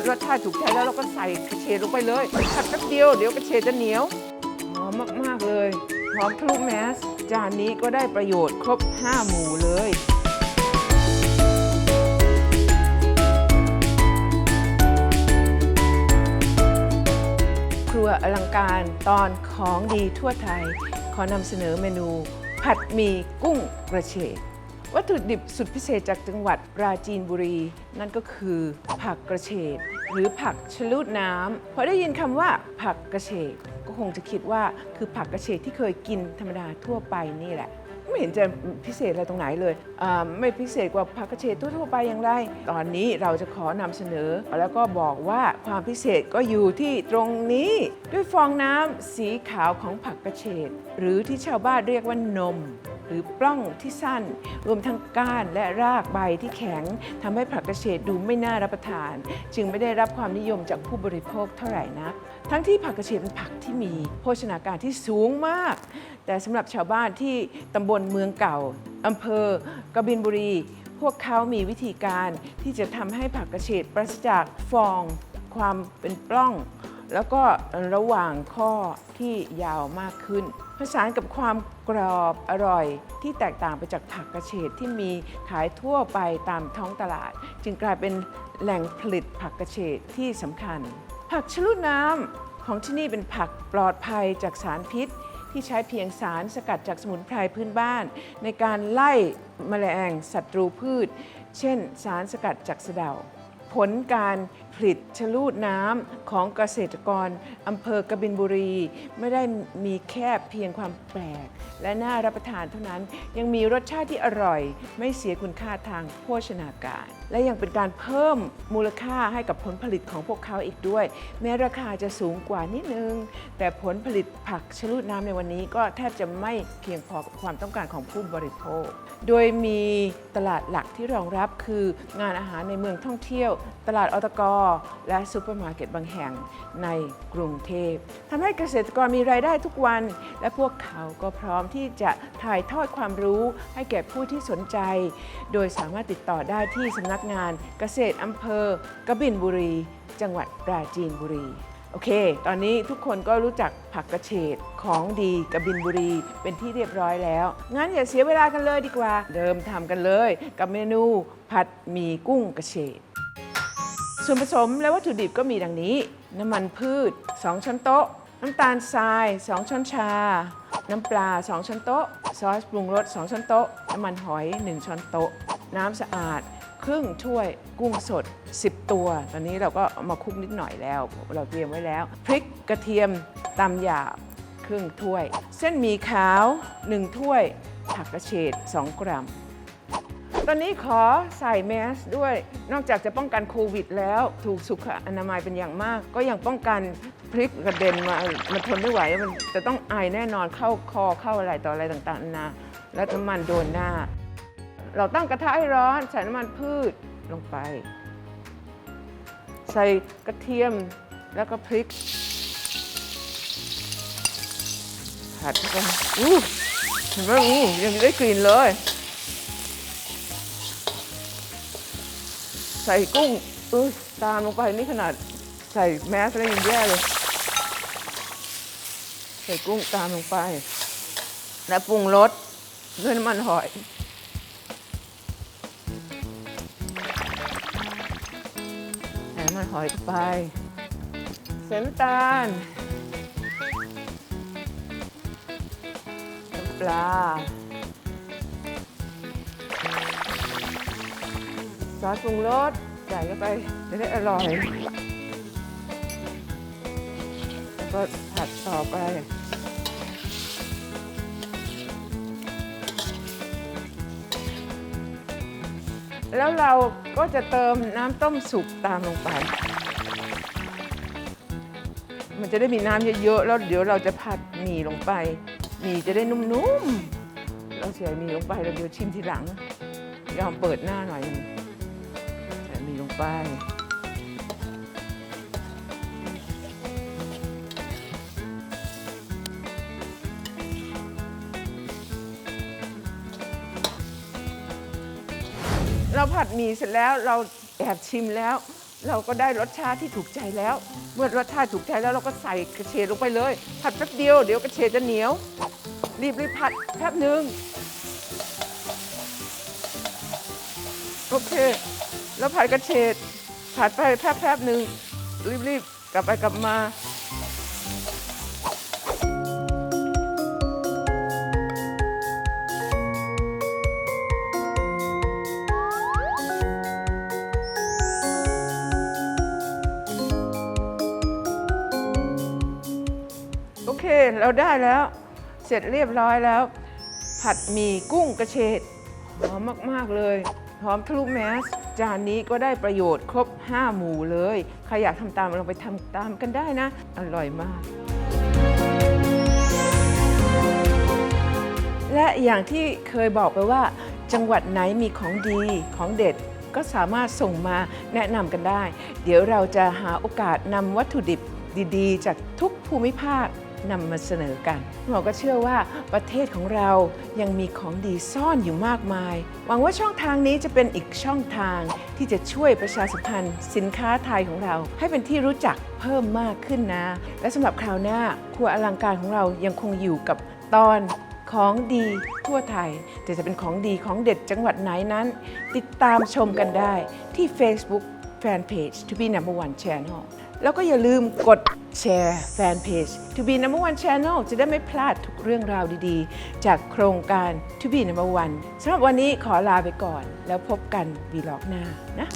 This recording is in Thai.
อรสชาติถูกใจแล้วเราก็ใส่กระเฉดลงไปเลยผัดแป๊บเดียวเดี๋ยวกระเฉดจะเหนียวหอมมากๆเลยหอมทะลุแมส จานนี้ก็ได้ประโยชน์ครบ 5 หมู่เลยครัวอลังการตอนของดีทั่วไทย ขอนำเสนอเมนู ผัดหมี่กุ้งกระเฉด วัตถุดิบสุดพิเศษจากจังหวัดปราจีนบุรี นั่นก็คือผักกระเฉดหรือผักชะลูดน้ำพอได้ยินคำว่าผักกระเฉดก็คงจะคิดว่าคือผักกระเฉดที่เคยกินธรรมดาทั่วไปนี่แหละ ไม่เห็นจะพิเศษอะไรตรงไหนเลย ไม่พิเศษกว่าผักกระเฉดทั่วๆไปอย่างไร ตอนนี้เราจะขอนำเสนอ แล้วก็บอกว่าความพิเศษก็อยู่ที่ตรงนี้ ด้วยฟองน้ำสีขาวของผักกระเฉดหรือที่ชาวบ้านเรียกว่านม หรือปล้องที่สั้น รวมทั้งก้านและรากใบที่แข็งทำให้ผักกระเฉดดูไม่น่ารับประทาน จึงไม่ได้รับความนิยมจากผู้บริโภคเท่าไหร่นัก ทั้งที่ผักกระเฉดเป็นผักที่มีโภชนาการที่สูงมาก แต่สำหรับชาวบ้านที่ตำบลเมืองเก่าอำเภอกบินบุรี พวกเขามีวิธีการที่จะทำให้ผักกระเฉดปราศจากฟอง ความเป็นปล้อง แล้วก็ระหว่างข้อที่ยาวมากขึ้น ผสานกับความกรอบอร่อยที่แตกต่างไปจากผักกระเฉดที่มีขายทั่วไปตามท้องตลาด จึงกลายเป็นแหล่งผลิตผักกระเฉดที่สำคัญ ผักชะลูดน้ำของที่นี่เป็นผักปลอดภัยจากสารพิษ ที่ใช้เพียงสารสกัดจากสมุนไพรพื้นบ้าน ในการไล่แมลงศัตรูพืช เช่น สารสกัดจากสะเดาผลการ ลิตชลูดน้ำของเกษตรกรอำเภอกบินบุรี ไม่ได้มีแค่เพียงความแปลก และน่ารับประทานเท่านั้นยังมีรสชาติที่อร่อย ไม่เสียคุณค่าทางโภชนาการ และยังเป็นการเพิ่มมูลค่าให้กับผลผลิตของพวกเขาอีกด้วย แม้ราคาจะสูงกว่านิดนึง แต่ผลผลิตผักชลูดน้ำในวันนี้ก็แทบจะไม่เพียงพอกับความต้องการของผู้บริโภค โดยมีตลาดหลักที่รองรับคืองานอาหารในเมืองท่องเที่ยว ตลาดอตกและซูเปอร์มาร์เก็ตบางแห่งในกรุงเทพทำให้เกษตรกรมีรายได้ทุกวัน และพวกเขาก็พร้อมที่จะถ่ายทอดความรู้ให้แก่ผู้ที่สนใจ โดยสามารถติดต่อได้ที่สำนักงานเกษตรอำเภอกบินบุรี จังหวัดปราจีนบุรีโอเค ตอนนี้ทุกคนก็รู้จักผักกระเฉดของดีกระบินบุรีเป็นที่เรียบร้อยแล้ว งั้นอย่าเสียเวลากันเลยดีกว่า เริ่มทำกันเลย กับเมนูผัดหมี่กุ้งกระเฉด ส่วนผสมและวัตถุดิบก็มีดังนี้ น้ำมันพืช 2 ช้อนโต๊ะ น้ำตาลทราย 2 ช้อนชา น้ำปลา 2 ช้อนโต๊ะ ซอสปรุงรส 2 ช้อนโต๊ะ น้ำมันหอย 1 ช้อนโต๊ะ น้ำสะอาด ครึ่งถ้วย กุ้งสด 10 ตัว ตอนนี้เราก็เอามาคลุกนิดหน่อยแล้ว เราเตรียมไว้แล้ว พริกกระเทียมตำหยาบครึ่งถ้วย เส้นหมี่ขาว 1 ถ้วย ผักกระเฉด 2 กรัม ตอนนี้ขอใส่แมสด้วย นอกจากจะป้องกันโควิดแล้วถูกสุขอนามัยเป็นอย่างมาก ก็ยังป้องกันพริกกระเด็นมามันทนไม่ไหวมันจะต้องไอแน่นอนเข้าคอเข้าอะไรต่ออะไรต่างๆนานาแล้วน้ำมันโดนหน้า เราตั้งกระทะให้ร้อนใส่น้ำมันพืชลงไป ใส่กระเทียมแล้วก็พริกผัดเข้าไปอู้เห็นไหมอู้ยังได้กลิ่นเลย ใส่กุ้งเอ้ยตามลงไปนี่ขนาดใส่แมสแล้วยังแย่เลย ใส่กุ้งตามลงไป แล้วปรุงรสด้วยน้ำมันหอย ใส่น้ำมันหอยไปใส่น้ำตาลน้ำปลา ซอสปรุงรสใส่เข้าไปจะได้อร่อย แล้วก็ผัดต่อไปแล้วเราก็จะเติมน้ำต้มสุกตามลงไป มันจะได้มีน้ำเยอะๆ แล้วเดี๋ยวเราจะผัดหมี่ลงไป หมี่จะได้นุ่มๆ เราใส่หมี่ลงไปแล้วเดี๋ยวชิมทีหลัง ยอมเปิดหน้าหน่อย ไป เราผัดหมี่เสร็จแล้วเราแอบชิมแล้ว เราก็ได้รสชาติที่ถูกใจแล้ว เมื่อรสชาติถูกใจแล้วเราก็ใส่กระเฉดลงไปเลย ผัดแป๊บเดียวเดี๋ยวกระเฉดจะเหนียว รีบรีบผัดแป๊บหนึ่งโอเค แล้วผัดกระเฉดผัดไปแป๊บแป๊บหนึ่งรีบรีบกลับไปกลับมาโอเค เราได้แล้ว เสร็จเรียบร้อยแล้ว ผัดหมี่กุ้งกระเฉดหอมมาก ๆ เลย หอมทะลุแมส จานนี้ก็ได้ประโยชน์ครบ 5 หมู่เลย ใครอยากทำตามลองไปทำตามกันได้นะ อร่อยมาก และอย่างที่เคยบอกไปว่า จังหวัดไหนมีของดีของเด็ดก็สามารถส่งมาแนะนำกันได้ เดี๋ยวเราจะหาโอกาสนำวัตถุดิบดีๆ จากทุกภูมิภาค นำมาเสนอกันหมอก็เชื่อว่าประเทศของเรายังมีของดีซ่อนอยู่มากมาย หวังว่าช่องทางนี้จะเป็นอีกช่องทางที่จะช่วยประชาสัมพันธ์สินค้าไทยของเรา ให้เป็นที่รู้จักเพิ่มมากขึ้นนะ และสำหรับคราวหน้าครัวอลังการของเรายังคงอยู่กับตอนของดีทั่วไทย แต่จะเป็นของดีของเด็ดจังหวัดไหนนั้น ติดตามชมกันได้ที่ Facebook Fanpage To Be Number One Channel แล้วก็อย่าลืมกด แชร์แฟนเพจ To Be Number One Channel จะได้ไม่พลาดทุกเรื่องราวดีๆ จากโครงการ To Be Number One สำหรับวันนี้ขอลาไปก่อน แล้วพบกันวีล็อกหน้านะ